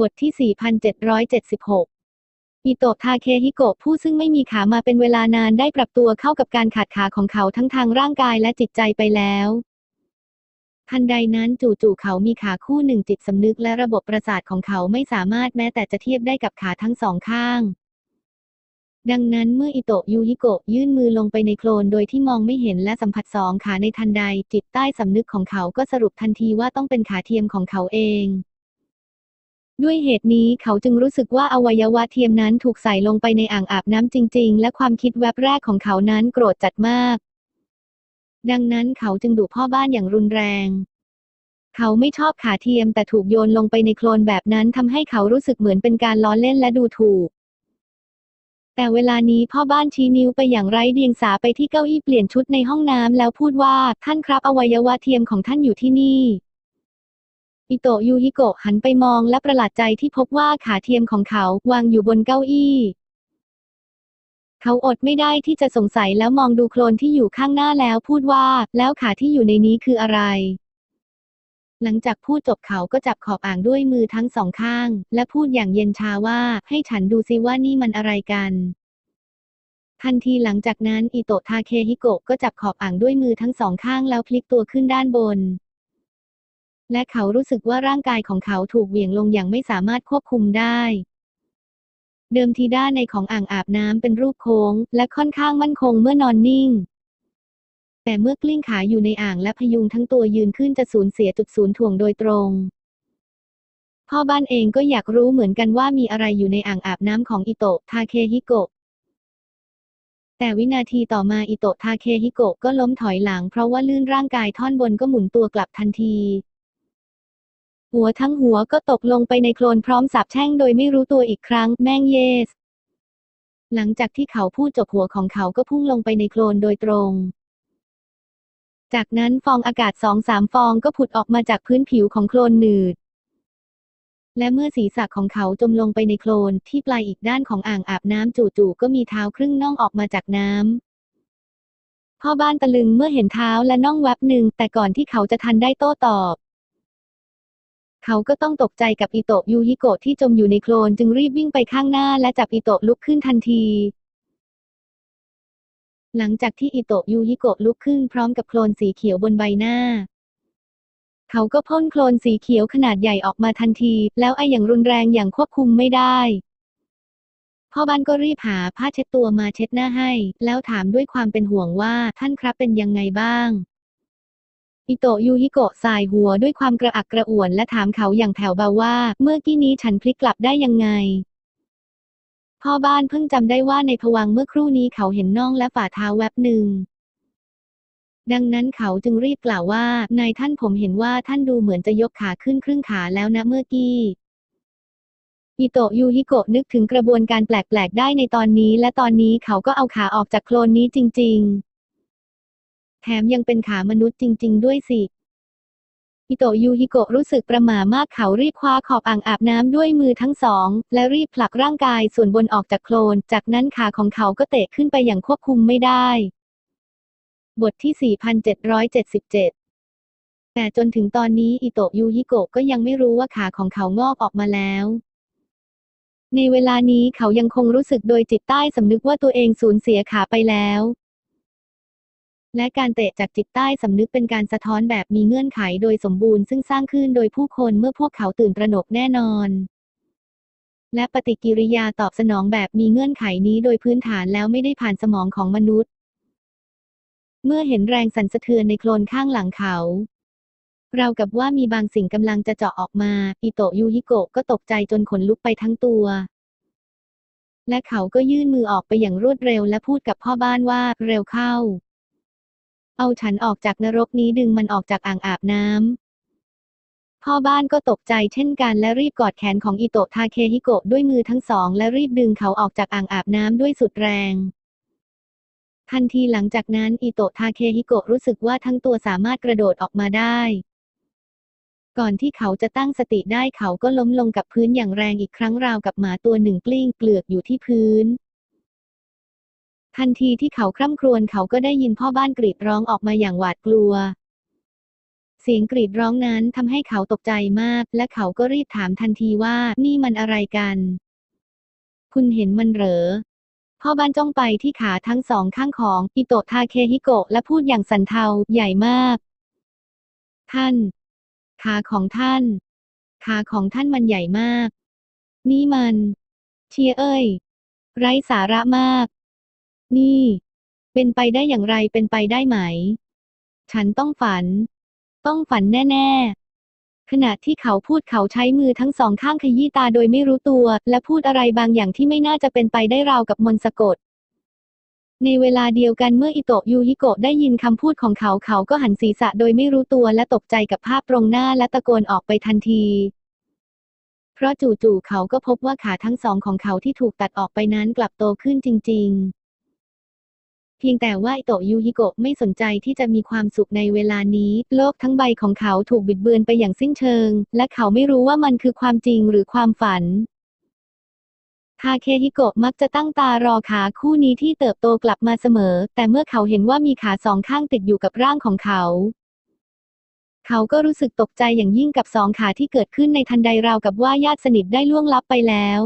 บทที่ 4,776อิโตะทาเคฮิโกะผู้ซึ่งไม่มีขามาเป็นเวลานานได้ปรับตัวเข้ากับการขาดขาของเขาทั้งทางร่างกายและจิตใจไปแล้ว ทันใดนั้นจู่ๆเขามีขาคู่หนึ่งจิตสำนึกและระบบประสาทของเขาไม่สามารถแม้แต่จะเทียบได้กับขาทั้งสองข้าง ดังนั้นเมื่ออิโตะยูฮิโกะยื่นมือลงไปในโคลนโดยที่มองไม่เห็นและสัมผัสสองขาในทันใดจิตใต้สำนึกของเขาก็สรุปทันทีว่าต้องเป็นขาเทียมของเขาเอง ด้วยเหตุนี้เขาจึงรู้สึกว่าอวัยวะเทียมนั้นถูกใส่ลงไปในอ่างอาบน้ำจริง ๆ และความคิดแวบแรกของเขานั้นโกรธจัดมาก ดังนั้นเขาจึงดุพ่อบ้านอย่างรุนแรง เขาไม่ชอบขาเทียมแต่ถูกโยนลงไปในโคลนแบบนั้นทำให้เขารู้สึกเหมือนเป็นการล้อเล่นและดูถูก แต่เวลานี้พ่อบ้านชี้นิ้วไปอย่างไร้เดียงสาไปที่เก้าอี้เปลี่ยนชุดในห้องน้ำแล้วพูดว่าท่านครับอวัยวะเทียมของท่านอยู่ที่นี่ อิโตะยูฮิโกะหันไปมองและประหลาดใจที่พบว่าขาเทียมของเขาวางอยู่บนเก้าอี้ เขาอดไม่ได้ที่จะสงสัยแล้วมองดูโคลนที่อยู่ข้างหน้าแล้วพูดว่า แล้วขาที่อยู่ในนี้คืออะไร หลังจากพูดจบเขาก็จับขอบอ่างด้วยมือทั้งสองข้าง และพูดอย่างเย็นชาว่า ให้ฉันดูซิว่านี่มันอะไรกันทันทีหลังจากนั้นอิโตะทาเคฮิโกะก็จับขอบอ่างด้วยมือทั้งสองข้างแล้วพลิกตัวขึ้นด้านบน และเขารู้สึกว่าร่างกายของเขาถูกเหวี่ยงลงอย่างไม่สามารถควบคุมได้เดิมทีด้านในของอ่างอาบน้ำเป็นรูปโค้ง และค่อนข้างมั่นคงเมื่อนอนนิ่ง แต่เมื่อกลิ้งขาอยู่ในอ่างและพยุงทั้งตัวยืนขึ้นจะสูญเสียจุดศูนย์ถ่วงโดยตรง พ่อบ้านเองก็อยากรู้เหมือนกันว่ามีอะไรอยู่ในอ่างอาบน้ำของอิโตะทาเคฮิโกะ แต่วินาทีต่อมาอิโตะทาเคฮิโกะก็ล้มถอยหลังเพราะว่าลื่นร่างกายท่อนบนก็หมุนตัวกลับทันที หัวทั้งหัวก็ตกลงไปในโคลนพร้อมสาบแช่งโดยไม่รู้ตัวอีกครั้ง แม่งเยส หลังจากที่เขาพูดจบหัวของเขาก็พุ่งลงไปในโคลนโดยตรง จากนั้นฟองอากาศสองสามฟองก็ผุดออกมาจากพื้นผิวของโคลนหนืด และเมื่อศีรษะของเขาจมลงไปในโคลนที่ปลายอีกด้านของอ่างอาบน้ำจู่ๆก็มีเท้าครึ่งน่องออกมาจากน้ำพ่อบ้านตะลึงเมื่อเห็นเท้าและน่องแวบหนึ่ง แต่ก่อนที่เขาจะทันได้โต้ตอบ เขาก็ต้องตกใจกับอิโตะยูฮิโกะที่จมอยู่ในโคลนจึงรีบวิ่งไปข้างหน้าและจับอิโตะลุกขึ้นทันที หลังจากที่อิโตะยูฮิโกะลุกขึ้นพร้อมกับโคลนสีเขียวบนใบหน้า เขาก็พ่นโคลนสีเขียวขนาดใหญ่ออกมาทันที แล้วไออย่างรุนแรงอย่างควบคุมไม่ได้ พ่อบ้านก็รีบหาผ้าเช็ดตัวมาเช็ดหน้าให้ แล้วถามด้วยความเป็นห่วงว่าท่านครับเป็นยังไงบ้าง อิโตะยูฮิโกะสายหัวด้วยความกระอักกระอ่วนและถามเขาอย่างแผ่วเบาว่า เมื่อกี้นี้ฉันพลิกกลับได้ยังไง พ่อบ้านเพิ่งจำได้ว่าในภวังเมื่อครู่นี้เขาเห็นน่องและฝ่าเท้าแวบหนึ่ง ดังนั้นเขาจึงรีบกล่าวว่านายท่านผมเห็นว่าท่านดูเหมือนจะยกขาขึ้นครึ่งขาแล้วนะเมื่อกี้อิโตะยูฮิโกะนึกถึงกระบวนการแปลกๆได้ในตอนนี้ และตอนนี้เขาก็เอาขาออกจากโคลนนี้จริง ๆ แถมยังเป็นขามนุษย์จริง ๆ ด้วยสิอิโตะยูฮิโกะรู้สึกประหม่ามากเขารีบคว้าขอบอ่างอาบน้ำด้วยมือทั้งสอง และรีบผลักร่างกายส่วนบนออกจากโคลน จากนั้นขาของเขาก็เตะขึ้นไปอย่างควบคุมไม่ได้ บทที่ 4,777 แต่จนถึงตอนนี้อิโตะยูฮิโกะก็ยังไม่รู้ว่าขาของเขางอกออกมาแล้ว ในเวลานี้เขายังคงรู้สึกโดยจิตใต้สำนึกว่าตัวเองสูญเสียขาไปแล้ว และการเตะจากจิตใต้สำนึกเป็นการสะท้อนแบบมีเงื่อนไขโดยสมบูรณ์ซึ่งสร้างขึ้นโดยผู้คนเมื่อพวกเขาตื่นตระหนกแน่นอน และปฏิกิริยาตอบสนองแบบมีเงื่อนไขนี้โดยพื้นฐานแล้วไม่ได้ผ่านสมองของมนุษย์ เมื่อเห็นแรงสั่นสะเทือนในโคลนข้างหลังเขาเรากับว่ามีบางสิ่งกำลังจะเจาะออกมา อิโตยูฮิโกะก็ตกใจจนขนลุกไปทั้งตัว และเขาก็ยื่นมือออกไปอย่างรวดเร็วและพูดกับพ่อบ้านว่า เร็วเข้า เอาฉันออกจากนรกนี้ดึงมันออกจากอ่างอาบน้ำ พ่อบ้านก็ตกใจเช่นกันและรีบกอดแขนของอิโตะทาเคฮิโกะด้วยมือทั้งสองและรีบดึงเขาออกจากอ่างอาบน้ำด้วยสุดแรง ทันทีหลังจากนั้นอิโตะทาเคฮิโกะรู้สึกว่าทั้งตัวสามารถกระโดดออกมาได้ ก่อนที่เขาจะตั้งสติได้เขาก็ล้มลงกับพื้นอย่างแรงอีกครั้งราวกับหมาตัวหนึ่งกลิ้งเกลือกอยู่ที่พื้น ทันทีที่เขาคร่ำครวญเขาก็ได้ยินพ่อบ้านกรีดร้องออกมาอย่างหวาดกลัว เสียงกรีดร้องนั้นทำให้เขาตกใจมาก และเขาก็รีบถามทันทีว่านี่มันอะไรกัน คุณเห็นมันเหรอ พ่อบ้านจ้องไปที่ขาทั้งสองข้างของอิโตะทาเคฮิโกะและพูดอย่างสันเทาใหญ่มาก ท่าน ขาของท่าน ขาของท่านมันใหญ่มาก นี่มัน เชียเอ้ย ไร้สาระมาก นี่ เป็นไปได้อย่างไรเป็นไปได้ไหม ฉันต้องฝัน ต้องฝันแน่ ๆ ขณะที่เขาพูดเขาใช้มือทั้งสองข้างขยี้ตาโดยไม่รู้ตัว และพูดอะไรบางอย่างที่ไม่น่าจะเป็นไปได้ราวกับมนต์สะกด ในเวลาเดียวกันเมื่ออิโตะยูฮิโกะได้ยินคำพูดของเขาเขาก็หันศีรษะโดยไม่รู้ตัวและตกใจกับภาพตรงหน้าและตะโกนออกไปทันทีเพราะจู่ๆเขาก็พบว่าขาทั้งสองของเขาที่ถูกตัดออกไปนั้นกลับโตขึ้นจริงๆ พียงแต่ว่าอิโตะยูฮิโกะไม่สนใจที่จะมีความสุขในเวลานี้ โลกทั้งใบของเขาถูกบิดเบือนไปอย่างสิ้นเชิง และเขาไม่รู้ว่ามันคือความจริงหรือความฝันทาเคฮิโกะมักจะตั้งตารอขาคู่นี้ที่เติบโตกลับมาเสมอ แต่เมื่อเขาเห็นว่ามีขาสองข้างติดอยู่กับร่างของเขา เขาก็รู้สึกตกใจอย่างยิ่งกับสองขาที่เกิดขึ้นในทันใดราวกับว่าญาติสนิทได้ล่วงลับไปแล้ว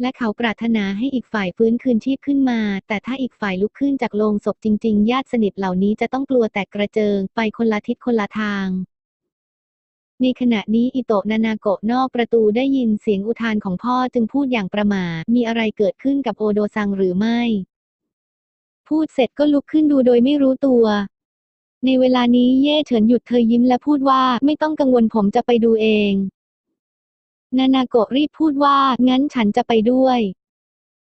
และเขาปรารถนาให้อีกฝ่ายฟื้นคืนชีพขึ้นมา แต่ถ้าอีกฝ่ายลุกขึ้นจากโลงศพจริง ๆ ญาติสนิทเหล่านี้จะต้องกลัวแตกกระเจิง ไปคนละทิศคนละทางในขณะนี้อิโตะนานาโกะนอกประตูได้ยินเสียงอุทานของพ่อจึงพูดอย่างประม่ามีอะไรเกิดขึ้นกับโอโดซังหรือไม่ พูดเสร็จก็ลุกขึ้นดูโดยไม่รู้ตัว ในเวลานี้เย่เฉินหยุดเธอยิ้มและพูดว่าไม่ต้องกังวลผมจะไปดูเอง นานาโกะรีบพูดว่า งั้นฉันจะไปด้วย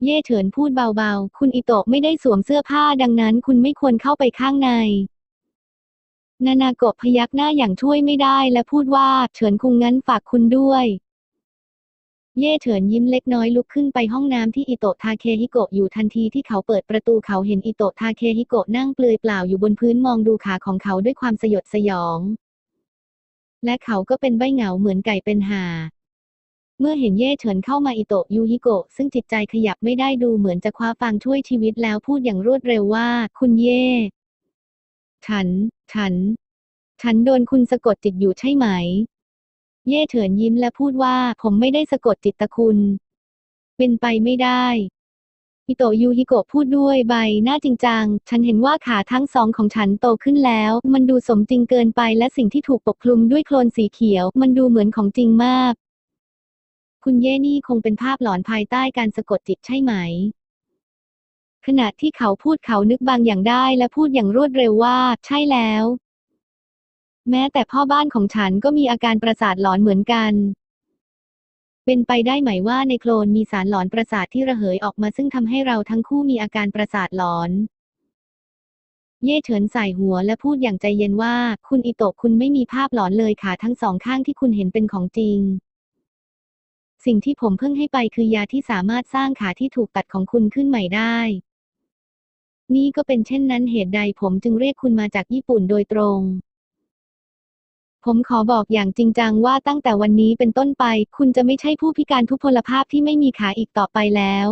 เย่เฉินพูดเบาๆ คุณอิโตะไม่ได้สวมเสื้อผ้าดังนั้นคุณไม่ควรเข้าไปข้างใน นานาโกะพยักหน้าอย่างช่วยไม่ได้และพูดว่า เฉินคุงงั้นฝากคุณด้วย เย่เฉินยิ้มเล็กน้อยลุกขึ้นไปห้องน้ำที่อิโตะทาเคฮิโกะอยู่ทันทีที่เขาเปิดประตูเขาเห็นอิโตะทาเคฮิโกะนั่งเปลือยเปล่าอยู่บนพื้นมองดูขาของเขาด้วยความสยดสยอง และเขาก็เป็นใบเหงาเหมือนไก่เป็นห่า เมื่อเห็นเย่เฉินเข้ามาอิโตะยูฮิโกะซึ่งจิตใจขยับไม่ได้ดูเหมือนจะคว้าฟางช่วยชีวิตแล้วพูดอย่างรวดเร็วว่า คุณเย่ ฉัน ฉัน ฉันโดนคุณสะกดจิตอยู่ใช่ไหม เย่เฉินยิ้มและพูดว่าผมไม่ได้สะกดจิตตะคุณ เป็นไปไม่ได้อิโตะยูฮิโกะพูดด้วยใบหน้าจริงจัง ฉันเห็นว่าขาทั้งสองของฉันโตขึ้นแล้ว มันดูสมจริงเกินไปและสิ่งที่ถูกปกคลุมด้วยโคลนสีเขียว มันดูเหมือนของจริงมาก คุณเย่นี่คงเป็นภาพหลอนภายใต้การสะกดจิตใช่ไหม ขณะที่เขาพูดเขานึกบางอย่างได้และพูดอย่างรวดเร็วว่า ใช่แล้ว แม้แต่พ่อบ้านของฉันก็มีอาการประสาทหลอนเหมือนกัน เป็นไปได้ไหมว่าในโคลนมีสารหลอนประสาทที่ระเหยออกมาซึ่งทำให้เราทั้งคู่มีอาการประสาทหลอนเย่เฉินใส่หัวและพูดอย่างใจเย็นว่า คุณอิโตะคุณไม่มีภาพหลอนเลยขาทั้งสองข้างที่คุณเห็นเป็นของจริง สิ่งที่ผมเพิ่งให้ไปคือยาที่สามารถสร้างขาที่ถูกตัดของคุณขึ้นใหม่ได้ นี่ก็เป็นเช่นนั้นเหตุใดผมจึงเรียกคุณมาจากญี่ปุ่นโดยตรง ผมขอบอกอย่างจริงจังว่าตั้งแต่วันนี้เป็นต้นไป คุณจะไม่ใช่ผู้พิการทุพพลภาพที่ไม่มีขาอีกต่อไปแล้ว